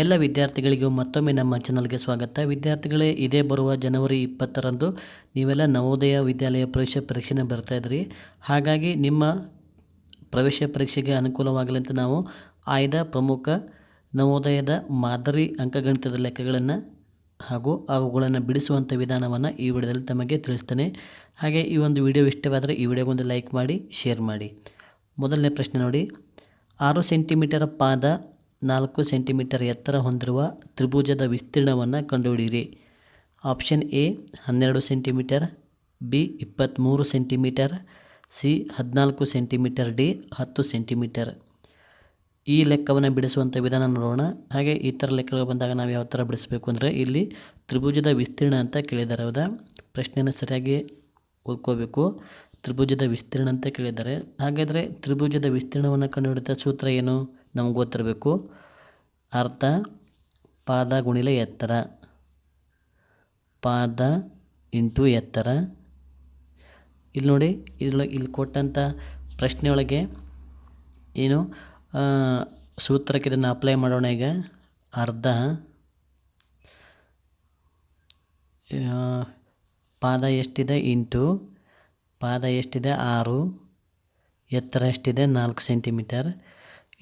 ಎಲ್ಲ ವಿದ್ಯಾರ್ಥಿಗಳಿಗೂ ಮತ್ತೊಮ್ಮೆ ನಮ್ಮ ಚಾನಲ್ಗೆ ಸ್ವಾಗತ. ವಿದ್ಯಾರ್ಥಿಗಳೇ, ಇದೇ ಬರುವ ಜನವರಿ ಇಪ್ಪತ್ತರಂದು ನೀವೆಲ್ಲ ನವೋದಯ ವಿದ್ಯಾಲಯ ಪ್ರವೇಶ ಪರೀಕ್ಷೆನ ಬರ್ತಾ ಇದ್ರಿ ಹಾಗಾಗಿ ನಿಮ್ಮ ಪ್ರವೇಶ ಪರೀಕ್ಷೆಗೆ ಅನುಕೂಲವಾಗಲಿ ಅಂತ ನಾವು ಆಯ್ದ ಪ್ರಮುಖ ನವೋದಯದ ಮಾದರಿ ಅಂಕಗಣಿತದ ಲೆಕ್ಕಗಳನ್ನು ಹಾಗೂ ಅವುಗಳನ್ನು ಬಿಡಿಸುವಂಥ ವಿಧಾನವನ್ನು ಈ ವಿಡಿಯೋದಲ್ಲಿ ತಮಗೆ ತಿಳಿಸ್ತೇನೆ. ಹಾಗೆ ಈ ಒಂದು ವಿಡಿಯೋ ಇಷ್ಟವಾದರೆ ಈ ವಿಡಿಯೋಗೊಂದು ಲೈಕ್ ಮಾಡಿ, ಶೇರ್ ಮಾಡಿ. ಮೊದಲನೇ ಪ್ರಶ್ನೆ ನೋಡಿ. ಆರು ಸೆಂಟಿಮೀಟರ್ ಪಾದ ನಾಲ್ಕು ಸೆಂಟಿಮೀಟರ್ ಎತ್ತರ ಹೊಂದಿರುವ ತ್ರಿಭುಜದ ವಿಸ್ತೀರ್ಣವನ್ನು ಕಂಡುಹಿಡಿಯಿರಿ. ಆಪ್ಷನ್ ಎ, ಹನ್ನೆರಡು ಸೆಂಟಿಮೀಟರ್, ಬಿ ಇಪ್ಪತ್ತ್ಮೂರು ಸೆಂಟಿಮೀಟರ್, ಸಿ, ಹದಿನಾಲ್ಕು ಸೆಂಟಿಮೀಟರ್, ಡಿ, ಹತ್ತು ಸೆಂಟಿಮೀಟರ್. ಈ ಲೆಕ್ಕವನ್ನು ಬಿಡಿಸುವಂಥ ವಿಧಾನ ನೋಡೋಣ. ಹಾಗೆ ಈ ಥರ ಲೆಕ್ಕಗಳು ಬಂದಾಗ ನಾವು ಯಾವ ಥರ ಬಿಡಿಸಬೇಕು ಅಂದರೆ ಇಲ್ಲಿ ತ್ರಿಭುಜದ ವಿಸ್ತೀರ್ಣ ಅಂತ ಕೇಳಿದ್ದಾರೆ, ಹೌದಾ? ಪ್ರಶ್ನೆಯನ್ನು ಸರಿಯಾಗಿ ಓದ್ಕೋಬೇಕು. ತ್ರಿಭುಜದ ವಿಸ್ತೀರ್ಣ ಅಂತ ಕೇಳಿದ್ದಾರೆ. ಹಾಗಾದರೆ ತ್ರಿಭುಜದ ವಿಸ್ತೀರ್ಣವನ್ನು ಕಂಡುಹಿಡಿದ ಸೂತ್ರ ಏನು? ನಮ್ಗೆ ಗೊತ್ತಿರಬೇಕು. ಅರ್ಧ ಪಾದ ಗುಣಿಲೆ ಎತ್ತರ. ಪಾದ ಇಂಟು ಎತ್ತರ. ಇಲ್ಲಿ ನೋಡಿ, ಇದ್ರೊಳಗೆ ಇಲ್ಲಿ ಕೊಟ್ಟಂಥ ಪ್ರಶ್ನೆಯೊಳಗೆ ಏನು? ಸೂತ್ರಕ್ಕೆ ಇದನ್ನು ಅಪ್ಲೈ ಮಾಡೋಣ ಈಗ. ಅರ್ಧ. ಪಾದ ಎಷ್ಟಿದೆ? ಇಂಟು. ಪಾದ ಎಷ್ಟಿದೆ? ಆರು. ಎತ್ತರ ಎಷ್ಟಿದೆ? ನಾಲ್ಕು ಸೆಂಟಿಮೀಟರ್.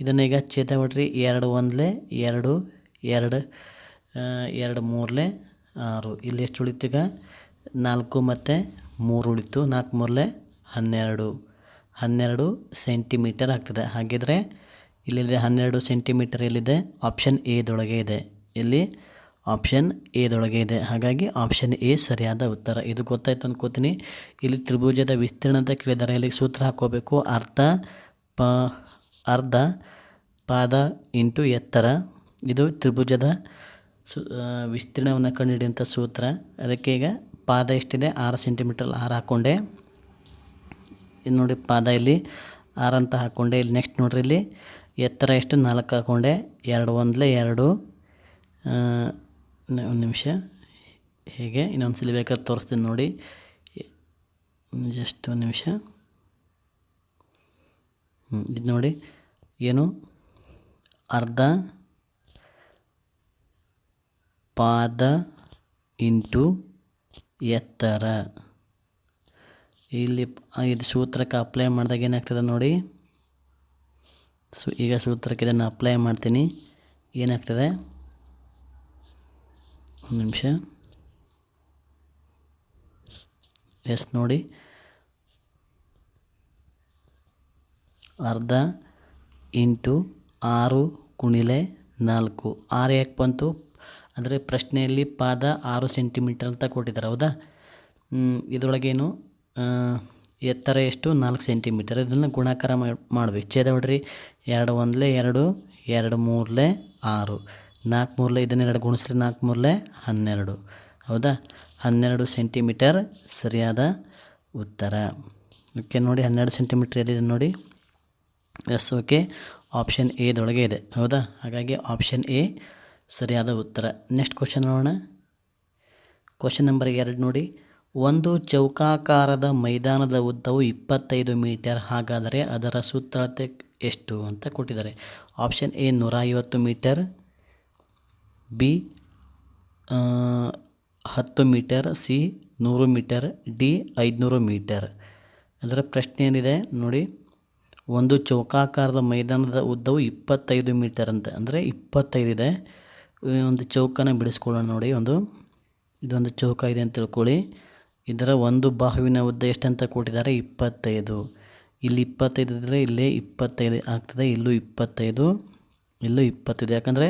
ಇದನ್ನು ಈಗ ಛೇದ ಹೊಡ್ರಿ ಎರಡು ಒಂದ್ಲೆ, ಎರಡು ಎರಡು ಎರಡು ಮೂರಲೆ, ಆರು. ಇಲ್ಲಿ ಎಷ್ಟು ಉಳಿತು ಈಗ? ನಾಲ್ಕು ಮತ್ತು ಮೂರು ಉಳಿತು. ನಾಲ್ಕು ಮೂರಲೆ ಹನ್ನೆರಡು. ಹನ್ನೆರಡು ಸೆಂಟಿಮೀಟರ್ ಆಗ್ತದೆ. ಹಾಗಿದ್ರೆ ಇಲ್ಲಿದೆ ಹನ್ನೆರಡು ಸೆಂಟಿಮೀಟರ್ ಎಲ್ಲಿದೆ? ಆಪ್ಷನ್ ಎದೊಳಗೆ ಇದೆ. ಇಲ್ಲಿ ಆಪ್ಷನ್ ಎದೊಳಗೆ ಇದೆ. ಹಾಗಾಗಿ ಆಪ್ಷನ್ ಎ ಸರಿಯಾದ ಉತ್ತರ. ಇದು ಗೊತ್ತಾಯ್ತು ಅಂದ್ಕೋತೀನಿ ಇಲ್ಲಿ ತ್ರಿಭುಜದ ವಿಸ್ತೀರ್ಣ ಅಂತ ಕೇಳಿದ್ದಾರೆ ಇಲ್ಲಿ ಸೂತ್ರ ಹಾಕ್ಕೋಬೇಕು ಅರ್ಧ ಪ, ಅರ್ಧ ಪಾದ ಇಂಟು ಎತ್ತರ. ಇದು ತ್ರಿಭುಜದ ಸು ವಿಸ್ತೀರ್ಣವನ್ನು ಕಂಡುಹಿಡಿಯುವಂಥ ಸೂತ್ರ. ಅದಕ್ಕೆ ಈಗ ಪಾದ ಎಷ್ಟಿದೆ? ಆರು ಸೆಂಟಿಮೀಟರ್ ಆರು ಹಾಕ್ಕೊಂಡೆ ಇದು ನೋಡಿ ಪಾದ ಇಲ್ಲಿ ಆರು ಅಂತ ಹಾಕ್ಕೊಂಡೆ ಇಲ್ಲಿ ನೆಕ್ಸ್ಟ್ ನೋಡ್ರಿ ಇಲ್ಲಿ. ಎತ್ತರ ಎಷ್ಟು? ನಾಲ್ಕು ಹಾಕ್ಕೊಂಡೆ ಎರಡು ಒಂದಲೇ ಎರಡು. ಒಂದು ನಿಮಿಷ. ಹೇಗೆ? ಇನ್ನೊಂದು ಸಲ ಬೇಕಾದ್ರೆ ತೋರಿಸ್ತೀನಿ ನೋಡಿ. ಜಸ್ಟ್ ಒಂದು ನಿಮಿಷ. ಹ್ಞೂ ಇದು ನೋಡಿ. ಏನು? ಅರ್ಧ ಪಾದ ಇಂಟು ಎತ್ತರ. ಇಲ್ಲಿ ಇದು ಸೂತ್ರಕ್ಕೆ ಅಪ್ಲೈ ಮಾಡಿದಾಗ ಏನಾಗ್ತದೆ ನೋಡಿ. ಸು, ಈಗ ಸೂತ್ರಕ್ಕೆ ಇದನ್ನು ಅಪ್ಲೈ ಮಾಡ್ತೀನಿ. ಏನಾಗ್ತದೆ? ಒಂದು ನಿಮಿಷ. ಎಸ್, ನೋಡಿ. ಅರ್ಧ ಇಂಟು ಆರು ಗುಣಿಲೆ ನಾಲ್ಕು. ಆರು ಯಾಕೆ ಬಂತು? ಅಂದರೆ ಪ್ರಶ್ನೆಯಲ್ಲಿ ಪಾದ ಆರು ಸೆಂಟಿಮೀಟರ್ ಅಂತ ಕೊಟ್ಟಿದ್ದಾರೆ, ಹೌದಾ? ಇದರೊಳಗೇನು ಎತ್ತರ ಎಷ್ಟು? ನಾಲ್ಕು ಸೆಂಟಿಮೀಟರ್. ಇದನ್ನು ಗುಣಾಕಾರ ಮಾಡಬೇಕು. ಛೇದ ಹೊಡ್ರಿ ಎರಡು ಒಂದಲೇ ಎರಡು ಎರಡು ಮೂರಲೆ ಆರು. ನಾಲ್ಕು ಮೂರಲೆ, ಇದನ್ನು ಎರಡು ಗುಣಿಸ್ರಿ ನಾಲ್ಕು ಮೂರಲೆ ಹನ್ನೆರಡು. ಹೌದಾ? ಹನ್ನೆರಡು ಸೆಂಟಿಮೀಟರ್ ಸರಿಯಾದ ಉತ್ತರ. ಓಕೆ, ನೋಡಿ, ಹನ್ನೆರಡು ಸೆಂಟಿಮೀಟರ್ ಎಲ್ಲಿದೆ ನೋಡಿ. ಎಸ್ ಓಕೆ ಆಪ್ಷನ್ ಎದೊಳಗೆ ಇದೆ. ಹೌದಾ? ಹಾಗಾಗಿ ಆಪ್ಷನ್ ಎ ಸರಿಯಾದ ಉತ್ತರ. ನೆಕ್ಸ್ಟ್ ಕ್ವಶನ್ ನೋಡೋಣ. ಕ್ವಶನ್ ನಂಬರ್ ಎರಡು ನೋಡಿ. ಒಂದು ಚೌಕಾಕಾರದ ಮೈದಾನದ ಉದ್ದವು ಇಪ್ಪತ್ತೈದು ಮೀಟರ್, ಹಾಗಾದರೆ ಅದರ ಸುತ್ತಳತೆ ಎಷ್ಟು ಅಂತ ಕೊಟ್ಟಿದ್ದಾರೆ. ಆಪ್ಷನ್ ಎ ನೂರ ಐವತ್ತು ಮೀಟರ್ ಬಿ ಹತ್ತು ಮೀಟರ್ ಸಿ ನೂರು ಮೀಟರ್ ಡಿ ಐದುನೂರು ಮೀಟರ್. ಅದರ ಪ್ರಶ್ನೆ ಏನಿದೆ? ನೋಡಿ. ಒಂದು ಚೌಕಾಕಾರದ ಮೈದಾನದ ಉದ್ದವು ಇಪ್ಪತ್ತೈದು ಮೀಟರ್ ಅಂತ. ಅಂದರೆ ಇಪ್ಪತ್ತೈದು ಇದೆ. ಒಂದು ಚೌಕನ ಬಿಡಿಸ್ಕೊಳ್ಳೋಣ ನೋಡಿ. ಒಂದು, ಇದೊಂದು ಚೌಕ ಇದೆ ಅಂತ ತಿಳ್ಕೊಳ್ಳಿ. ಇದರ ಒಂದು ಬಾಹುವಿನ ಉದ್ದ ಎಷ್ಟಂತ ಕೊಟ್ಟಿದ್ದಾರೆ? ಇಪ್ಪತ್ತೈದು. ಇಲ್ಲಿ ಇಪ್ಪತ್ತೈದು ಇದ್ದರೆ ಇಲ್ಲೇ ಇಪ್ಪತ್ತೈದು ಆಗ್ತದೆ. ಇಲ್ಲೂ ಇಪ್ಪತ್ತೈದು ಇಲ್ಲೂ ಇಪ್ಪತ್ತೈದು. ಯಾಕಂದರೆ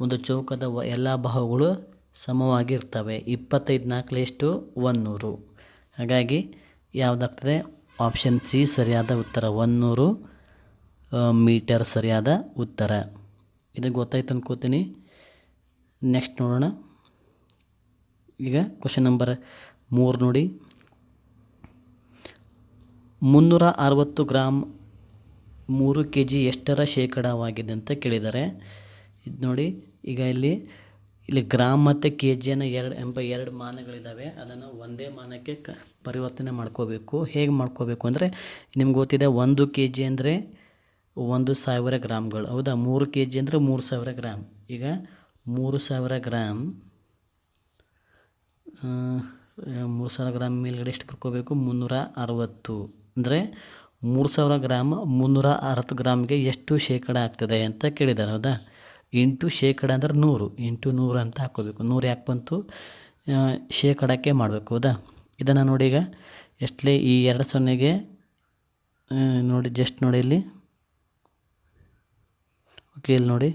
ಒಂದು ಚೌಕದ ಎಲ್ಲ ಬಾಹುಗಳು ಸಮವಾಗಿರ್ತವೆ. ಇಪ್ಪತ್ತೈದು ನಾಲ್ಕಲೆ ಎಷ್ಟು? ಒಂದುನೂರು ಹಾಗಾಗಿ ಯಾವುದಾಗ್ತದೆ? ಆಪ್ಷನ್ ಸಿ ಸರಿಯಾದ ಉತ್ತರ. ಒಂದುನೂರು ಮೀಟರ್ ಸರಿಯಾದ ಉತ್ತರ. ಇದು ಗೊತ್ತಾಯ್ತು ಅನ್ಕೋತೀನಿ. ನೆಕ್ಸ್ಟ್ ನೋಡೋಣ. ಈಗ ಕ್ವಶನ್ ನಂಬರ್ ಮೂರು ನೋಡಿ. ಮುನ್ನೂರ ಅರವತ್ತು ಗ್ರಾಮ್ ಮೂರು ಕೆ ಜಿ ಎಷ್ಟರ ಶೇಕಡಾವಾಗಿದೆ ಅಂತ ಕೇಳಿದ್ದಾರೆ. ಇದು ನೋಡಿ, ಈಗ ಇಲ್ಲಿ ಇಲ್ಲಿ ಗ್ರಾಮ್ ಮತ್ತು ಕೆ ಜಿಯನ್ನು ಎರಡು ಎಂಬ ಎರಡು ಮಾನಗಳಿದ್ದಾವೆ ಅದನ್ನು ಒಂದೇ ಮಾನಕ್ಕೆ ಕ ಪರಿವರ್ತನೆ ಮಾಡ್ಕೋಬೇಕು. ಹೇಗೆ ಮಾಡ್ಕೋಬೇಕು ಅಂದರೆ ನಿಮ್ಗೆ ಗೊತ್ತಿದೆ ಒಂದು ಕೆ ಜಿ ಅಂದರೆ ಒಂದು ಸಾವಿರ ಗ್ರಾಮ್ಗಳು. ಹೌದಾ? ಮೂರು ಕೆ ಜಿ ಅಂದರೆ ಮೂರು ಸಾವಿರ ಗ್ರಾಮ್. ಈಗ ಮೂರು ಸಾವಿರ ಗ್ರಾಮ್ ಮೂರು ಸಾವಿರ ಗ್ರಾಮ್ ಮೇಲ್ಗಡೆ ಎಷ್ಟು ಬರ್ಕೋಬೇಕು? ಮುನ್ನೂರ ಅರವತ್ತು. ಅಂದರೆ ಮೂರು ಸಾವಿರ ಗ್ರಾಮ್ ಮುನ್ನೂರ ಅರವತ್ತು ಗ್ರಾಮ್ಗೆ ಎಷ್ಟು ಶೇಕಡ ಆಗ್ತದೆ ಅಂತ ಕೇಳಿದ್ದಾರೆ. ಹೌದಾ? ಇಂಟು ಶೇಕಡ ಅಂದ್ರೆ ನೂರು, ಇಂಟು ನೂರು ಅಂತ ಹಾಕೋಬೇಕು. ನೂರು ಯಾಕೆ ಬಂತು? ಶೇಕಡಕ್ಕೆ ಮಾಡಬೇಕು, ಹೌದಾ? ಇದನ್ನು ನೋಡಿ ಈಗ, ಎಷ್ಟಲೇ ಈ ಎರಡು ಸೊನ್ನೆಗೆ ನೋಡಿ ಜಸ್ಟ್ ನೋಡಿ ಇಲ್ಲಿ. ಓಕೆ ಇಲ್ಲಿ ನೋಡಿ.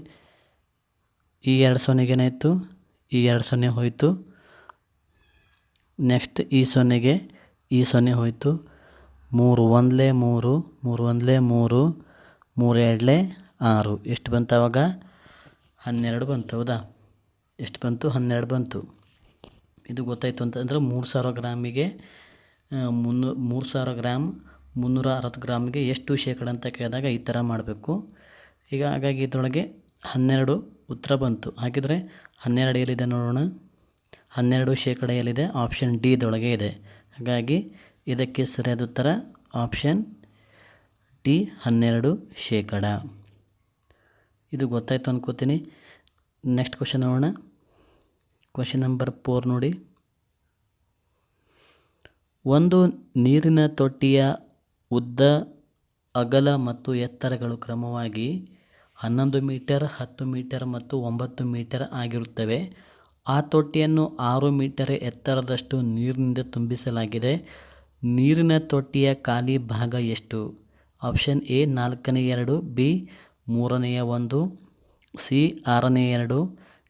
ಈ ಎರಡು ಸೊನ್ನೆಗೆ ಏನಾಯಿತು? ಈ ಎರಡು ಸೊನ್ನೆ ಹೋಯಿತು. ನೆಕ್ಸ್ಟ್ ಈ ಸೊನ್ನೆಗೆ ಈ ಸೊನ್ನೆ ಹೋಯಿತು. ಮೂರು ಒಂದಲೇ ಮೂರು ಮೂರು ಒಂದಲೇ ಮೂರು ಮೂರು ಎರಡಲೇ ಆರು. ಎಷ್ಟು ಬಂತು ಅವಾಗ? ಹನ್ನೆರಡು ಬಂತು, ಹೌದಾ? ಎಷ್ಟು ಬಂತು? ಹನ್ನೆರಡು ಬಂತು. ಇದು ಗೊತ್ತಾಯಿತು ಅಂತಂದ್ರೆ ಮೂರು ಸಾವಿರ ಗ್ರಾಮಿಗೆ ಮುನ್ನೂ, ಮೂರು ಸಾವಿರ ಗ್ರಾಮ್ ಮುನ್ನೂರ ಅರವತ್ತು ಗ್ರಾಮ್ಗೆ ಎಷ್ಟು ಶೇಕಡ ಅಂತ ಕೇಳಿದಾಗ ಈ ಥರ ಮಾಡಬೇಕು. ಈಗ ಹಾಗಾಗಿ ಇದರೊಳಗೆ ಹನ್ನೆರಡು ಉತ್ತರ ಬಂತು. ಹಾಗಿದ್ರೆ ಹನ್ನೆರಡು ಎಲ್ಲಿದೆ ನೋಡೋಣ. ಹನ್ನೆರಡು ಶೇಕಡ ಎಲ್ಲಿದೆ? ಆಪ್ಷನ್ ಡಿ ಇದೊಳಗೆ ಇದೆ. ಹಾಗಾಗಿ ಇದಕ್ಕೆ ಸರಿಯಾದ ಉತ್ತರ ಆಪ್ಷನ್ ಡಿ ಹನ್ನೆರಡು ಶೇಕಡ. ಇದು ಗೊತ್ತಾಯಿತು ಅನ್ಕೋತೀನಿ. ನೆಕ್ಸ್ಟ್ ಕ್ವಶನ್ ನೋಡೋಣ. ಕ್ವಶನ್ ನಂಬರ್ ಫೋರ್ ನೋಡಿ. ಒಂದು ನೀರಿನ ತೊಟ್ಟಿಯ ಉದ್ದ, ಅಗಲ ಮತ್ತು ಎತ್ತರಗಳು ಕ್ರಮವಾಗಿ ಹನ್ನೊಂದು ಮೀಟರ್, ಹತ್ತು ಮೀಟರ್ ಮತ್ತು ಒಂಬತ್ತು ಮೀಟರ್ ಆಗಿರುತ್ತವೆ. ಆ ತೊಟ್ಟಿಯನ್ನು ಆರು ಮೀಟರ್ ಎತ್ತರದಷ್ಟು ನೀರಿನಿಂದ ತುಂಬಿಸಲಾಗಿದೆ. ನೀರಿನ ತೊಟ್ಟಿಯ ಖಾಲಿ ಭಾಗ ಎಷ್ಟು? ಆಪ್ಷನ್ ಎ ನಾಲ್ಕನೇ ಎರಡು ಬಿ ಮೂರನೆಯ ಒಂದು, ಸಿ ಆರನೇ ಎರಡು,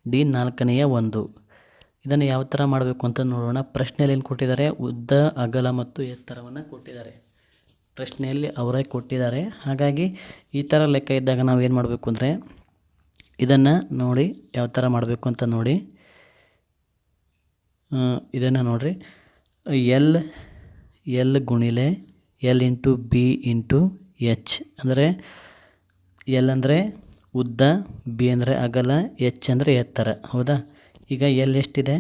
ಡಿ ನಾಲ್ಕನೆಯ ಒಂದು. ಇದನ್ನು ಯಾವ ಥರ ಮಾಡಬೇಕು ಅಂತ ನೋಡೋಣ. ಪ್ರಶ್ನೆಯಲ್ಲಿ ಏನು ಕೊಟ್ಟಿದ್ದಾರೆ? ಉದ್ದ, ಅಗಲ ಮತ್ತು ಎತ್ತರವನ್ನು ಕೊಟ್ಟಿದ್ದಾರೆ. ಪ್ರಶ್ನೆಯಲ್ಲಿ ಅವರೇ ಕೊಟ್ಟಿದ್ದಾರೆ. ಹಾಗಾಗಿ ಈ ಥರ ಲೆಕ್ಕ ಇದ್ದಾಗ ನಾವು ಏನು ಮಾಡಬೇಕು ಅಂದರೆ, ಇದನ್ನು ನೋಡಿ ಯಾವ ಥರ ಮಾಡಬೇಕು ಅಂತ ನೋಡಿ. ಇದನ್ನು ನೋಡಿರಿ. L L ಗುಣಿಲೆ L into B into H. ಅಂದರೆ ಎಲ್ ಅಂದರೆ ಉದ್ದ, ಬಿ ಅಂದರೆ ಅಗಲ, ಎಚ್ ಅಂದರೆ ಎತ್ತರ. ಹೌದಾ? ಈಗ ಎಲ್ ಎಷ್ಟಿದೆ?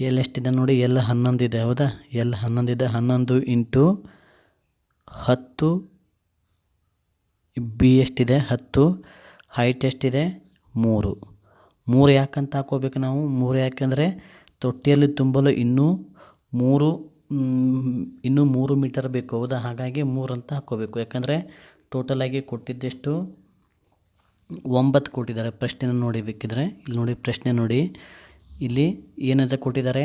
ಎಲ್ ಎಷ್ಟಿದೆ ನೋಡಿ, ಎಲ್ ಹನ್ನೊಂದು ಇದೆ. ಹೌದಾ? ಎಲ್ ಹನ್ನೊಂದು ಇದೆ. ಹನ್ನೊಂದು ಇಂಟು ಹತ್ತು, ಬಿ ಎಷ್ಟಿದೆ? ಹತ್ತು. ಹೈಟ್ ಎಷ್ಟಿದೆ? ಮೂರು. ಮೂರು ಯಾಕಂತ ಹಾಕೋಬೇಕು ನಾವು? ಮೂರು ಯಾಕೆಂದರೆ ತೊಟ್ಟಿಯಲ್ಲಿ ತುಂಬಲು ಇನ್ನೂ ಮೂರು ಇನ್ನೂ ಮೂರು ಮೀಟರ್ ಬೇಕು. ಹೌದಾ? ಹಾಗಾಗಿ ಮೂರು ಅಂತ ಹಾಕ್ಕೋಬೇಕು ಯಾಕಂದರೆ ಟೋಟಲಾಗಿ ಕೊಟ್ಟಿದ್ದೆಷ್ಟು? ಒಂಬತ್ತು ಕೊಟ್ಟಿದ್ದಾರೆ. ಪ್ರಶ್ನೆನ ನೋಡಿ ಬೇಕಿದ್ರೆ. ಇಲ್ಲಿ ನೋಡಿ, ಪ್ರಶ್ನೆ ನೋಡಿ. ಇಲ್ಲಿ ಏನಂತ ಕೊಟ್ಟಿದ್ದಾರೆ?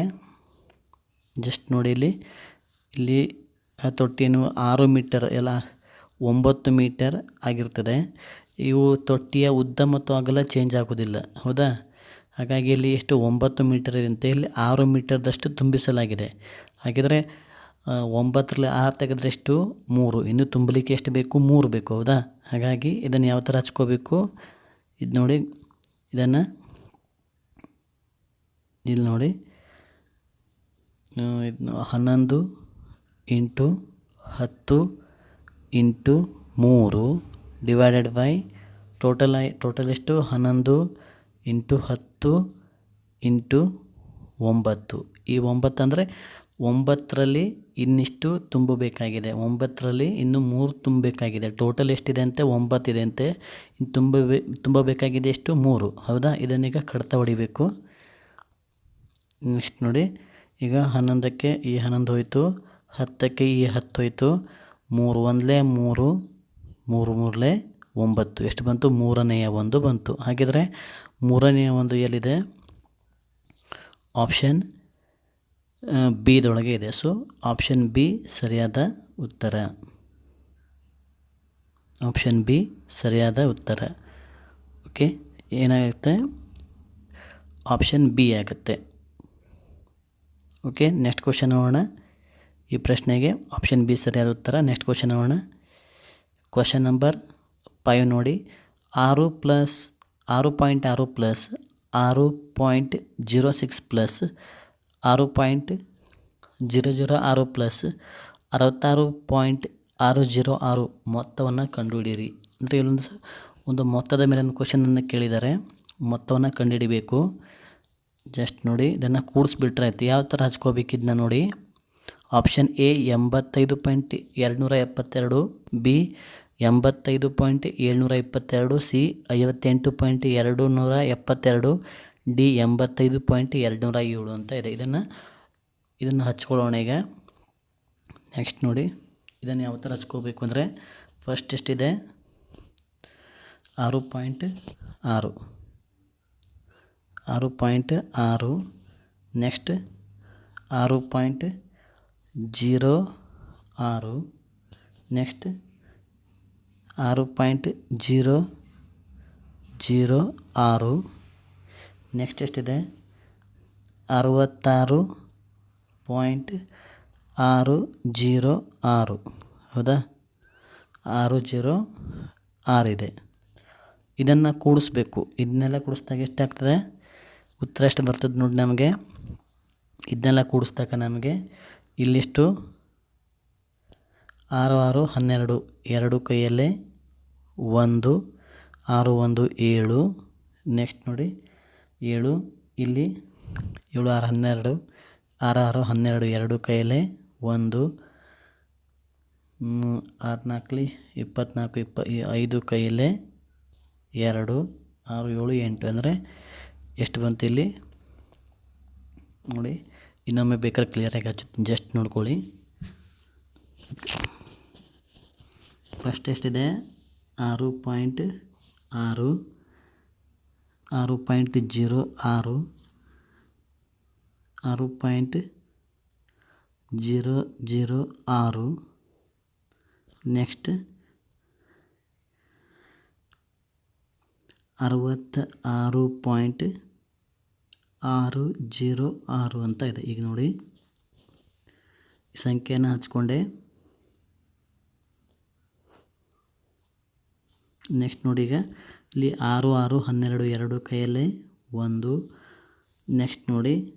ಜಸ್ಟ್ ನೋಡಿ ಇಲ್ಲಿ. ಇಲ್ಲಿ ಆ ತೊಟ್ಟಿಯನ್ನು ಆರು ಮೀಟರ್, ಎಲ್ಲ ಒಂಬತ್ತು ಮೀಟರ್ ಆಗಿರ್ತದೆ. ಇವು ತೊಟ್ಟಿಯ ಉದ್ದ ಮತ್ತು ಅಗಲ ಚೇಂಜ್ ಆಗೋದಿಲ್ಲ ಹೌದಾ? ಹಾಗಾಗಿ ಇಲ್ಲಿ ಎಷ್ಟು ಒಂಬತ್ತು ಮೀಟರ್ ಇದೆ ಅಂತ ಇಲ್ಲಿ ಆರು ಮೀಟರ್ದಷ್ಟು ತುಂಬಿಸಲಾಗಿದೆ. ಹಾಗಿದ್ರೆ ಒಂಬತ್ತರಲ್ಲಿ ಆರು ತೆಗೆದ್ರೆ ಎಷ್ಟು? ಮೂರು. ಇನ್ನು ತುಂಬಲಿಕ್ಕೆ ಎಷ್ಟು ಬೇಕು? ಮೂರು ಬೇಕು, ಹೌದಾ? ಹಾಗಾಗಿ ಇದನ್ನು ಯಾವ ಥರ ಹಚ್ಕೋಬೇಕು? ಇದು ನೋಡಿ, ಇದನ್ನು ಇಲ್ಲಿ ನೋಡಿ. ಇದು ಹನ್ನೊಂದು ಇಂಟು ಹತ್ತು ಇಂಟು ಮೂರು divided by total I, total ಎಷ್ಟು? ಹನ್ನೊಂದು ಇಂಟು ಹತ್ತು ಇಂಟು ಒಂಬತ್ತು. ಈ ಒಂಬತ್ತು ಅಂದರೆ ಒಂಬತ್ತರಲ್ಲಿ ಇನ್ನಿಷ್ಟು ತುಂಬಬೇಕಾಗಿದೆ. ಒಂಬತ್ತರಲ್ಲಿ ಇನ್ನು ಮೂರು ತುಂಬಬೇಕಾಗಿದೆ. ಟೋಟಲ್ ಎಷ್ಟಿದೆ ಅಂತೆ? ಒಂಬತ್ತಿದೆ ಅಂತೆ. ಇನ್ನು ತುಂಬಬೇ ತುಂಬಬೇಕಾಗಿದೆ ಎಷ್ಟು? ಮೂರು. ಹೌದಾ? ಇದನ್ನೀಗ ಕಡ್ತ ಹೊಡಿಬೇಕು. ನೆಕ್ಸ್ಟ್ ನೋಡಿ. ಈಗ ಹನ್ನೊಂದಕ್ಕೆ ಈ ಹನ್ನೊಂದು ಹೋಯಿತು. ಹತ್ತಕ್ಕೆ ಈ ಹತ್ತು ಹೋಯಿತು. ಮೂರು ಒಂದಲೇ ಮೂರು. ಮೂರು ಮೂರಲೇ ಒಂಬತ್ತು. ಎಷ್ಟು ಬಂತು? ಮೂರನೆಯ ಒಂದು ಬಂತು. ಹಾಗಿದ್ರೆ ಮೂರನೆಯ ಒಂದು ಎಲ್ಲಿದೆ? ಆಪ್ಷನ್ ಬಿದೊಳಗೆ ಇದೆ. ಸೊ ಆಪ್ಷನ್ ಬಿ ಸರಿಯಾದ ಉತ್ತರ. ಆಪ್ಷನ್ ಬಿ ಸರಿಯಾದ ಉತ್ತರ. ಓಕೆ ಏನಾಗುತ್ತೆ? ಆಪ್ಷನ್ ಬಿ ಆಗುತ್ತೆ. ಓಕೆ ನೆಕ್ಸ್ಟ್ ಕ್ವಶನ್ ನೋಡೋಣ. ಈ ಪ್ರಶ್ನೆಗೆ ಆಪ್ಷನ್ ಬಿ ಸರಿಯಾದ ಉತ್ತರ. ನೆಕ್ಸ್ಟ್ ಕ್ವಶನ್ ನೋಡೋಣ. ಕ್ವಶನ್ ನಂಬರ್ ಫೈವ್ ನೋಡಿ. ಆರು ಪ್ಲಸ್ ಆರು ಪಾಯಿಂಟ್ ಆರು ಪ್ಲಸ್ ಆರು ಪಾಯಿಂಟ್ ಜೀರೋ ಸಿಕ್ಸ್ ಪ್ಲಸ್ ಆರು ಪಾಯಿಂಟ್ ಜೀರೋ ಜೀರೋ ಆರು ಪ್ಲಸ್ ಅರವತ್ತಾರು ಪಾಯಿಂಟ್ ಆರು ಜೀರೋ ಆರು ಮೊತ್ತವನ್ನು ಕಂಡುಹಿಡಿಯಿರಿ. ಅಂದರೆ ಇಲ್ಲೊಂದು ಒಂದು ಮೊತ್ತದ ಮೇಲಿನ ಕ್ವಶನನ್ನು ಕೇಳಿದ್ದಾರೆ ಮೊತ್ತವನ್ನು ಕಂಡುಹಿಡಿಬೇಕು. ಜಸ್ಟ್ ನೋಡಿ, ಇದನ್ನು ಕೂಡಿಸ್ಬಿಟ್ರೆ ಆಯ್ತು ಯಾವ ಥರ ಹಚ್ಕೋಬೇಕಿದ್ನ ನೋಡಿ. ಆಪ್ಷನ್ ಎ ಎಂಬತ್ತೈದು ಪಾಯಿಂಟ್ ಎರಡುನೂರ ಎಪ್ಪತ್ತೆರಡು ಬಿ ಎಂಬತ್ತೈದು ಪಾಯಿಂಟ್ ಏಳ್ನೂರ ಇಪ್ಪತ್ತೆರಡು ಸಿ ಐವತ್ತೆಂಟು ಪಾಯಿಂಟ್ ಎರಡು ನೂರ ಎಪ್ಪತ್ತೆರಡು ಡಿ ಎಂಬತ್ತೈದು ಪಾಯಿಂಟ್ ಎರಡು ನೂರ ಏಳು ಅಂತ ಇದೆ. ಇದನ್ನು ಇದನ್ನು ಹಚ್ಕೊಳ್ಳೋಣ ಈಗ. ನೆಕ್ಸ್ಟ್ ನೋಡಿ, ಇದನ್ನು ಯಾವ ಥರ ಹಚ್ಕೋಬೇಕು ಅಂದರೆ ಫಸ್ಟ್ ಎಷ್ಟಿದೆ ಆರು ಪಾಯಿಂಟ್ ಆರು. ಆರು ಪಾಯಿಂಟ್ ಆರು. ನೆಕ್ಸ್ಟ್ ಆರು ಪಾಯಿಂಟ್ ಜೀರೋ ಆರು. ನೆಕ್ಸ್ಟ್ ಆರು ಪಾಯಿಂಟ್ ಜೀರೋ ಜೀರೋ ಆರು. ನೆಕ್ಸ್ಟ್ ಎಷ್ಟಿದೆ ಅರವತ್ತಾರು ಪಾಯಿಂಟ್ ಆರು ಜೀರೋ ಆರು. ಹೌದಾ? ಆರು ಜೀರೋ ಆರಿದೆ ಇದನ್ನು ಕೂಡಿಸ್ಬೇಕು. ಇದನ್ನೆಲ್ಲ ಕೂಡಿಸ್ದಾಗ ಎಷ್ಟಾಗ್ತದೆ ಉತ್ತರ ಎಷ್ಟು ಬರ್ತದೆ ನೋಡಿ ನಮಗೆ. ಇದನ್ನೆಲ್ಲ ಕೂಡಿಸ್ದಾಗ ನಮಗೆ ಇಲ್ಲಿಷ್ಟು ಆರು ಆರು ಹನ್ನೆರಡು. ಎರಡು ಕೈಯಲ್ಲೇ ಒಂದು, ಆರು ಒಂದು ಏಳು. ನೆಕ್ಸ್ಟ್ ನೋಡಿ. ಏಳು, ಇಲ್ಲಿ ಏಳು, ಆರು, ಹನ್ನೆರಡು, ಆರು ಆರು, ಹನ್ನೆರಡು, ಎರಡು ಕೈಯಲ್ಲೇ ಒಂದು ಆರು ನಾಲ್ಕಲಿ ಇಪ್ಪತ್ತ್ನಾಲ್ಕು, ಇಪ್ಪ ಐದು ಕೈಯಲ್ಲೇ ಎರಡು, ಆರು, ಏಳು, ಎಂಟು, ಅಂದರೆ ಎಷ್ಟು ಬಂತು ಇಲ್ಲಿ? ನೋಡಿ, ಇನ್ನೊಮ್ಮೆ ಬೇಕಾದ್ರೆ ಕ್ಲಿಯರಾಗಿ ಹಚ್ಚುತ್ತೀನಿ ಜಸ್ಟ್ ನೋಡ್ಕೊಳ್ಳಿ. ಫಸ್ಟ್ ಎಷ್ಟಿದೆ? ಆರು ಪಾಯಿಂಟ್ ಆರು. ಆರು ಪಾಯಿಂಟ್ ಜೀರೋ ಆರು ಆರು ಪಾಯಿಂಟ್ ಜೀರೋ ಜೀರೋ ಆರು. ನೆಕ್ಸ್ಟ್ ಅರವತ್ತ ಆರು ಪಾಯಿಂಟ್ ಆರು ಜೀರೋ ಆರು ಅಂತ ಇದೆ. ಈಗ ನೋಡಿ ಸಂಖ್ಯೆನ ಹಚ್ಕೊಂಡೆ. ನೆಕ್ಸ್ಟ್ ನೋಡಿ ಈಗ ಇಲ್ಲಿ ಆರು ಆರು ಹನ್ನೆರಡು ಎರಡು ಕೈಯಲ್ಲೇ ಒಂದು. ನೆಕ್ಸ್ಟ್ ನೋಡಿ.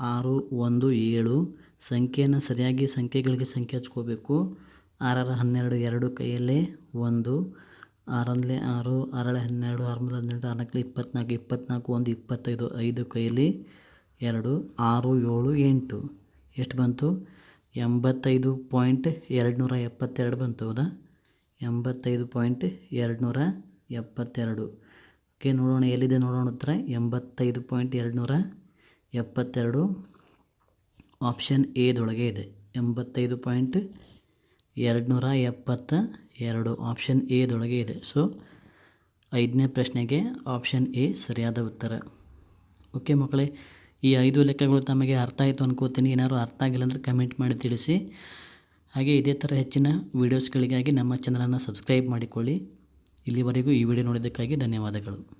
ಆರು ಒಂದು ಏಳು. ಸಂಖ್ಯೆಯನ್ನು ಸರಿಯಾಗಿ ಸಂಖ್ಯೆಗಳಿಗೆ ಸಂಖ್ಯೆ ಹಚ್ಕೋಬೇಕು. ಆರರ ಹನ್ನೆರಡು ಎರಡು ಕೈಯಲ್ಲೇ ಒಂದು. ಆರಲ್ಲೇ ಆರು, ಆರಳೆ ಹನ್ನೆರಡು ಆರು ಮೂರು ಹನ್ನೆರಡು ಆರಕ್ಕೆ ಇಪ್ಪತ್ತ್ನಾಲ್ಕು ಇಪ್ಪತ್ನಾಲ್ಕು ಒಂದು, ಇಪ್ಪತ್ತೈದು, ಐದು ಕೈಯಲ್ಲಿ ಎರಡು, ಆರು, ಏಳು, ಎಂಟು. ಎಷ್ಟು ಬಂತು? ಎಂಬತ್ತೈದು ಪಾಯಿಂಟ್ ಎರಡು ನೂರ ಎಪ್ಪತ್ತೆರಡು ಬಂತು ಹೌದಾ? ಎಂಬತ್ತೈದು ಪಾಯಿಂಟ್ ಎರಡು ನೂರ ಎಪ್ಪತ್ತೆರಡು. ಓಕೆ, ನೋಡೋಣ ಎಲ್ಲಿದೆ ನೋಡೋಣ ಉತ್ತರ ಎಂಬತ್ತೈದು ಪಾಯಿಂಟ್ ಎರಡು ನೂರ ಎಪ್ಪತ್ತೆರಡು. ಆಪ್ಷನ್ ಎದೊಳಗೆ ಇದೆ. ಎಂಬತ್ತೈದು ಪಾಯಿಂಟ್ ಎರಡು ನೂರ ಎಪ್ಪತ್ತ ಎರಡು ಆಪ್ಷನ್ ಎದೊಳಗೆ ಇದೆ. ಸೊ, ಐದನೇ ಪ್ರಶ್ನೆಗೆ ಆಪ್ಷನ್ ಎ ಸರಿಯಾದ ಉತ್ತರ. ಓಕೆ, ಮಕ್ಕಳೇ, ಈ ಐದು ಲೆಕ್ಕಗಳು ತಮಗೆ ಅರ್ಥ ಆಯಿತು ಅನ್ಕೋತೀನಿ. ಏನಾದರೂ ಅರ್ಥ ಆಗಿಲ್ಲ ಅಂದರೆ ಕಮೆಂಟ್ ಮಾಡಿ ತಿಳಿಸಿ. ಹಾಗೆ ಇದೇ ಥರ ಹೆಚ್ಚಿನ ವೀಡಿಯೋಸ್ಗಳಿಗಾಗಿ ನಮ್ಮ ಚಾನಲನ್ನು ಸಬ್ಸ್ಕ್ರೈಬ್ ಮಾಡಿಕೊಳ್ಳಿ. ಇಲ್ಲಿವರೆಗೂ ಈ ವಿಡಿಯೋ ನೋಡಿದ್ದಕ್ಕಾಗಿ ಧನ್ಯವಾದಗಳು.